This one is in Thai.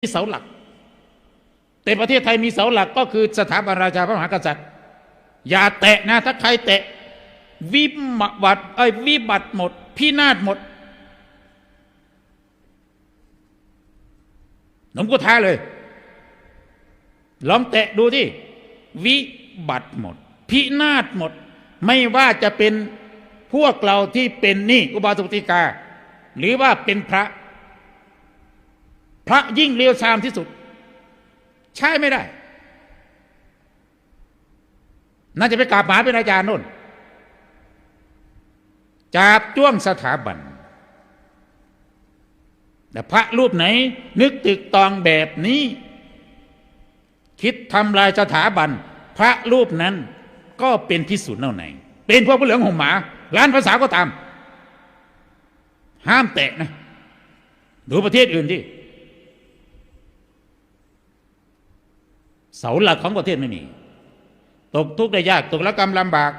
มีเสาหลัก แต่ประเทศไทยมีเสาหลักก็คือสถาบันราชาพระมหากษัตริย์ อย่าแตะนะถ้าใครแตะ วิบัติไอ้วิบัติหมด พินาศหมดหนุ่มก็ท้าเลย ลองแตะดูที่วิบัติหมด พินาศหมด ไม่ว่าจะเป็นพวกเราที่เป็นนี่อุบาสกติกา หรือว่าเป็นพระ พระยิ่งเลวทรามที่สุด ใช่ไม่ได้ น่าจะไปกราบหมาเป็นอาจารย์น่นจับจ้วงสถาบันแต่พระรูปไหน นึกตึกตองแบบนี้ คิดทำลายสถาบัน พระรูปนั้นก็เป็นพิสูจน์เน่าไหน เป็นพวกผู้เหลืองห่มหมาล้านภาษาก็ตาม ห้ามแตะนะ ดูประเทศอื่นที่ เสาหลักของประเทศไม่มี ตกทุกข์ได้ยากตกละกรรมลำบาก